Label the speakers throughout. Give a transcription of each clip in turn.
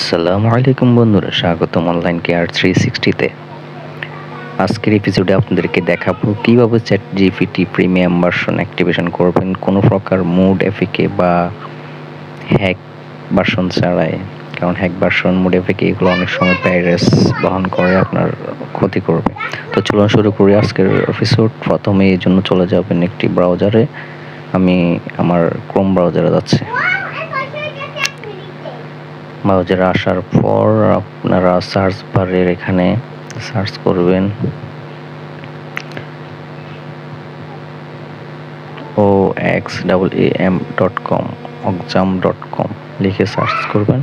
Speaker 1: আসসালামু আলাইকুম বন্ধুরা, স্বাগতম অনলাইন কেয়ার থ্রি সিক্সটিতে আজকের এপিসোডে আপনাদেরকে দেখাবো কীভাবে chat GPT premium version activation করবেন, কোনো প্রকার মুড এফিকে বা হ্যাক ভার্সন ছাড়াই। কারণ হ্যাক ভার্সন মুড এফিকে এগুলো অনেক সময় ভাইরাস বহন করে, আপনার ক্ষতি করবে। তো চলুন শুরু করি আজকের এপিসোড প্রথমে এই জন্য চলে যাবেন একটি ব্রাউজারে আমি আমার ক্রোম ব্রাউজারে যাচ্ছি। ব্রাউজারে আসার পর আপনারা সার্চ বারের এখানে সার্চ করবেন। O X double A M dot com Oxaam dot com লিখে সার্চ করবেন।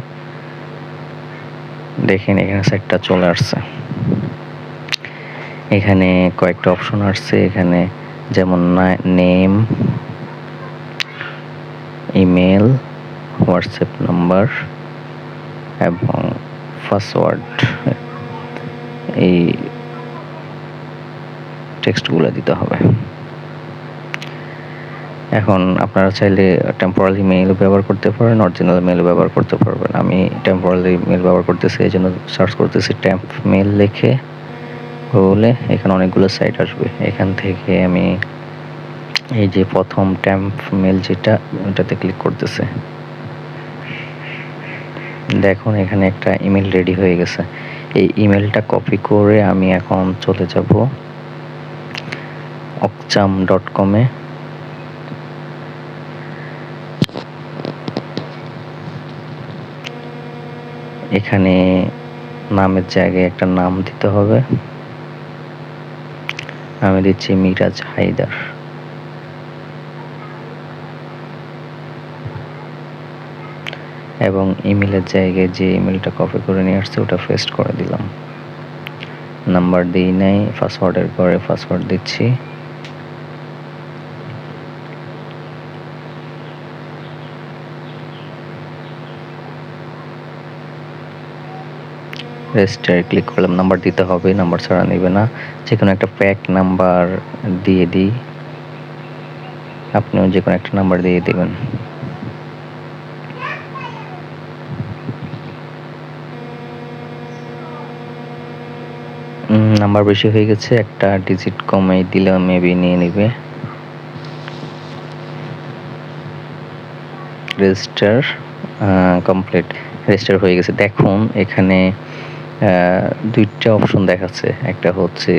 Speaker 1: দেখেন এখানে সাইটটা চলে আসছে। এখানে কয়েকটা অপশন আসছে, এখানে যেমন নেম ইমেল হোয়াটসঅ্যাপ নাম্বার এবং পাসওয়ার্ড এই টেক্সটগুলো দিতে হবে। এখন আপনারা চাইলে টেম্পোরারি মেইল ব্যবহার করতে পারেন অরিজিনাল মেইল ব্যবহার করতে পারবেন। আমি টেম্পোরারি মেইল ব্যবহার করতেছি, এই জন্য সার্চ করতেছি ট্যাম্প মেইল লিখে। গুগলে এখানে অনেকগুলো সাইট আসবে। এখান থেকে আমি এই যে প্রথম ট্যাম্প মেল যেটা, ওটাতে ক্লিক করতেছে। দেখুন এখানে একটা ইমেল রেডি হয়ে গেছে। এই ইমেলটা কপি করে আমি এখন চলে যাব অকচাম ডট কমে এখানে নামের জায়গায় একটা নাম দিতে হবে। আমি দিচ্ছি মিরাজ হায়দার। এবং ইমেলের জায়গায় যে ইমেলটা কপি করে নিয়ে আসছে, ওটা পেস্ট করে দিলাম। নাম্বার দিই নাই পাসওয়ার্ডের পরে পাসওয়ার্ড দিচ্ছি। রেজিস্টারে ক্লিক করলাম নাম্বার দিতে হবে নাম্বার ছাড়া নেবে না। যে কোনো একটা প্যাক নাম্বার দিয়ে দিই। আপনিও যে কোনো একটা নাম্বার দিয়ে দেবেন। নাম্বার বেশি হয়ে গেছে, একটা ডিজিট কমে দিলে মেবি নিয়ে নেবে। রেজিস্টার কমপ্লিট রেজিস্টার হয়ে গেছে। দেখুন, এখানে দুইটা অপশন দেখাচ্ছে। একটা হচ্ছে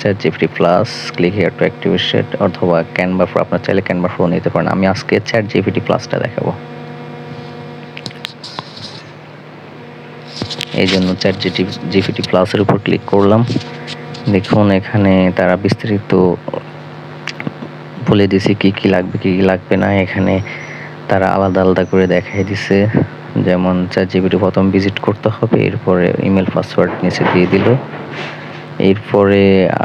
Speaker 1: ChatGPT plus click here to activate অথবা ক্যানভা আপনার চাইলে ক্যানভা প্রো নিতে পারেন। আমি আজকে চ্যাট জিপিটি প্লাসটা দেখাবো। এই জন্য চ্যাট জিটি জিপিটি প্লাসের উপর ক্লিক করলাম। দেখুন, এখানে তারা বিস্তারিত বলে দিছে কি কি লাগবে, কি কি লাগবে না। এখানে তারা আলাদা আলাদা করে দেখাই দিছে। যেমন চ্যাট জিপিটি প্রথম ভিজিট করতে হবে, এরপরে ইমেল পাসওয়ার্ড নিচে দিয়ে দিল। এরপরে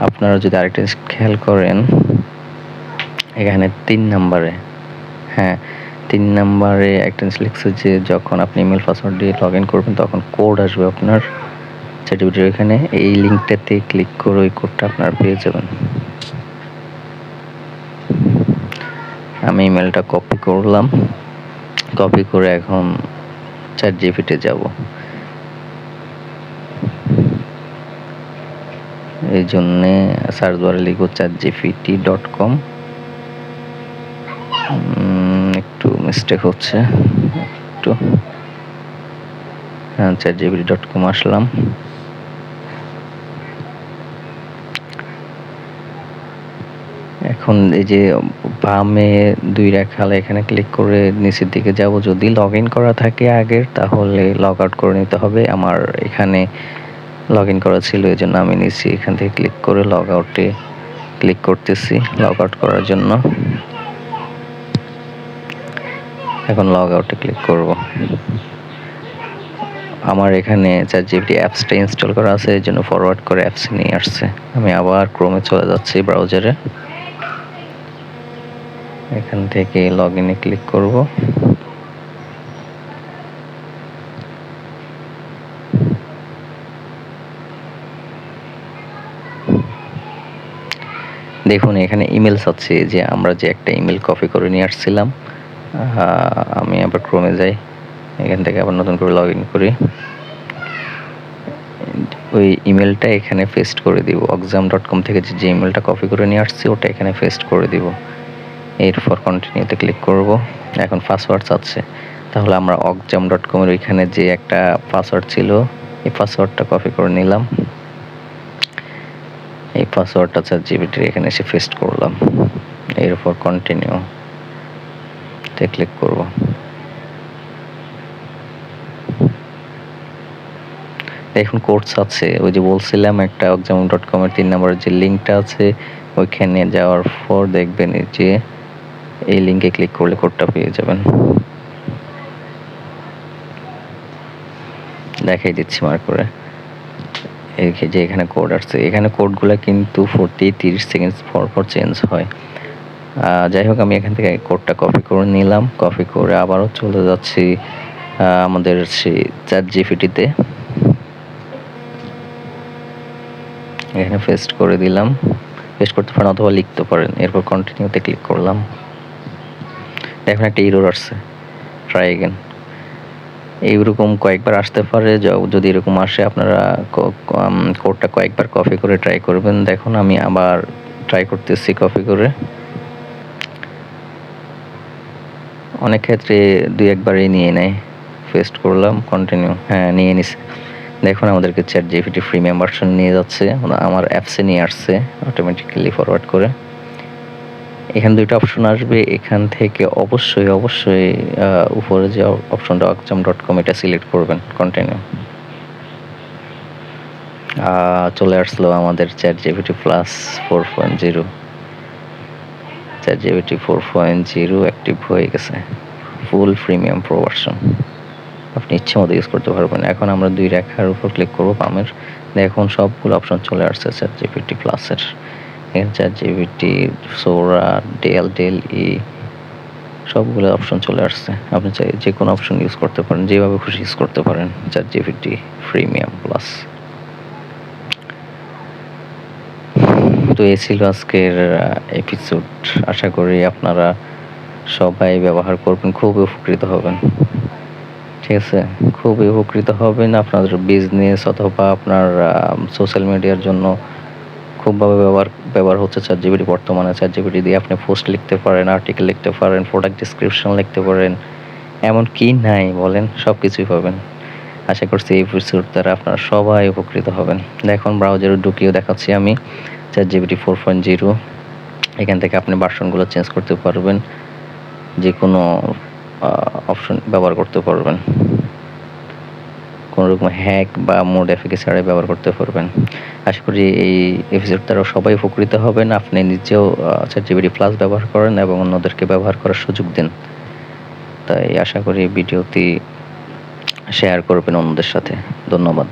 Speaker 1: আপনারা যদি আরেকটা খেয়াল করেন, এখানে তিন নাম্বারে হ্যাঁ তিন নাম্বারে একটা জিনিস লিখছে যে যখন আপনি ইমেল পাসওয়ার্ড দিয়ে লগ ইন করবেন, তখন কোড আসবে আপনার সার্টিফিকেটের এখানে। এই লিঙ্কটাতে ক্লিক করে ওই কোডটা আপনার পেয়ে যাবেন। আমি ইমেলটা কপি করলাম। কপি করে এখন চ্যাট জিপিতে যাব। এই জন্যে সার্চ বারে লিখব চ্যাট জিপিটি ডট কম একটু মিস্টেক হচ্ছে। একটু হ্যাঁ চ্যাট জিবিটি ডট কম আসলাম। এখন এই যে বামে দুই রেখালে এখানে ক্লিক করে নিচের দিকে যাব। যদি লগ ইন করা থাকে আগের, তাহলে লগ আউট করে নিতে হবে। আমার এখানে লগ ইন করা ছিল এই জন্য আমি নিচে এখান থেকে ক্লিক করে লগ আউটে ক্লিক করতেছি লগ আউট করার জন্য। এখন লগ আউটে ক্লিক করব। আমার এখানে চার জিবি অ্যাপসটা ইনস্টল করা আছে, এই জন্য ফরওয়ার্ড করে অ্যাপস নিয়ে আসছে। আমি আবার ক্রোমে চলে যাচ্ছি ব্রাউজারে এখান থেকে লগ ইনে ক্লিক করব। দেখুন, এখানে ইমেলস আছে যে আমরা যে একটা ইমেল কপি করে নিয়ে আসছিলাম। আমি আবার ক্রমে যাই। এখান থেকে আবার নতুন করে লগ ইন করি ওই ইমেলটা এখানে পেস্ট করে দিব। অক্সাম ডট কম থেকে যে ইমেলটা কপি করে নিয়ে আসছি, ওটা এখানে পেস্ট করে দিব। এরপর কন্টিনিউতে ক্লিক করব। এখন পাসওয়ার্ড চাচ্ছে। তাহলে আমরা অক্সাম ডট কমের ওইখানে যে একটা পাসওয়ার্ড ছিল, এই পাসওয়ার্ডটা কপি করে নিলাম। এই পাসওয়ার্ডটা চার জিবিটির এখানে এসে পেস্ট করলাম। এরপর কন্টিনিউ তে ক্লিক করব। এখন কোর্স আছে, ওই যে বলছিলাম একটা এক্সাম ডট কমের তিন নম্বরের যে লিঙ্কটা আছে, ওইখানে যাওয়ার পর দেখবেন যে, এই লিঙ্কে ক্লিক করলে কোডটা পেয়ে যাবেন। দেখাই দিচ্ছি মার করে। এই যে এখানে কোড আসছে, এখানে কোডগুলো কিন্তু ফোরটি তিরিশ সেকেন্ড পর পর চেঞ্জ হয়। যাই হোক, আমি এখান থেকে কোডটা কপি করে নিলাম। কপি করে আবারও চলে যাচ্ছি আমাদের সেই চার জিপিটিতে এখানে পেস্ট করে দিলাম। পেস্ট করতে পারেন অথবা লিখতে পারেন। এরপর কন্টিনিউতে ক্লিক করলাম। এখন একটা ইরোর আসছে। ট্রাই এগেন এইরকম কয়েকবার আসতে পারে। যদি এরকম আসে, আপনারা কোডটা কয়েকবার কপি করে ট্রাই করবেন। দেখুন, আমি আবার ট্রাই করতেছি কপি করে। অনেক ক্ষেত্রে দুই একবারই নিয়ে নেয়। পেস্ট করলাম কন্টিনিউ হ্যাঁ নিয়ে নিছে। দেখুন, আমাদেরকে চ্যাট জিপিটি ফ্রি মেম্বারশন নিয়ে যাচ্ছে। আমার অ্যাপসে নিয়ে আসছে অটোমেটিক্যালি ফরওয়ার্ড করে। এখানে দুইটা অপশন আসবে। এখান থেকে অবশ্যই অবশ্যই উপরে যে অপশনটা অক্সাম ডট কম এটা সিলেক্ট করবেন কন্টিনিউ চলে আসলো আমাদের ChatGPT plus four point zero ChatGPT four point zero active হয়ে গেছে। ফুল প্রিমিয়াম প্রো ভার্সন আপনি ইচ্ছে মতো ইউজ করতে পারবেন। এখন আমরা দুই রেখার উপর ক্লিক করব পামের। দেখুন সবগুলো অপশন চলে আসছে চ্যাট জিপিটি প্লাসের ChatGPT Sora DALL DALL E সবগুলো অপশন চলে আসছে। আপনি চাই যে কোনো অপশন ইউজ করতে পারেন। যেভাবে খুশি ইউজ করতে পারেন চার চ্যাট জিপিটি প্রিমিয়াম প্লাস তো এই ছিল আজকের এপিসোড আশা করি আপনারা সবাই ব্যবহার করবেন খুব উপকৃত হবেন। ঠিক আছে? খুবই উপকৃত হবেন আপনাদের বিজনেস অথবা আপনার সোশ্যাল মিডিয়ার জন্য খুবভাবে ব্যবহার ব্যবহার হচ্ছে চার জিবিটি বর্তমানে। চার জিবিটি দিয়ে আপনি পোস্ট লিখতে পারেন আর্টিকেল লিখতে পারেন প্রোডাক্ট ডিসক্রিপশন লিখতে পারেন এমন কি নাই বলেন সব কিছুই পাবেন। আশা করছি এই এপিসোড দ্বারা আপনারা সবাই উপকৃত হবেন। দেখুন ব্রাউজারে ঢুকিয়েও দেখাচ্ছি আমি। চার জিবিটি ফোর পয়েন্ট জিরো এখান থেকে আপনি ভার্সনগুলো চেঞ্জ করতে পারবেন যে কোনো অপশন ব্যবহার করতে পারবেন। কোনো রকম হ্যাক বা মোড এফিকে ছাড়াই ব্যবহার করতে পারবেন। আশা করি এই এপিসোড দ্বারা সবাই উপকৃত হবেন। আপনি নিজেও চার জিবিটি প্লাস ব্যবহার করেন এবং অন্যদেরকে ব্যবহার করার সুযোগ দিন। তাই আশা করি ভিডিওটি শেয়ার করবেন অন্যদের সাথে। ধন্যবাদ।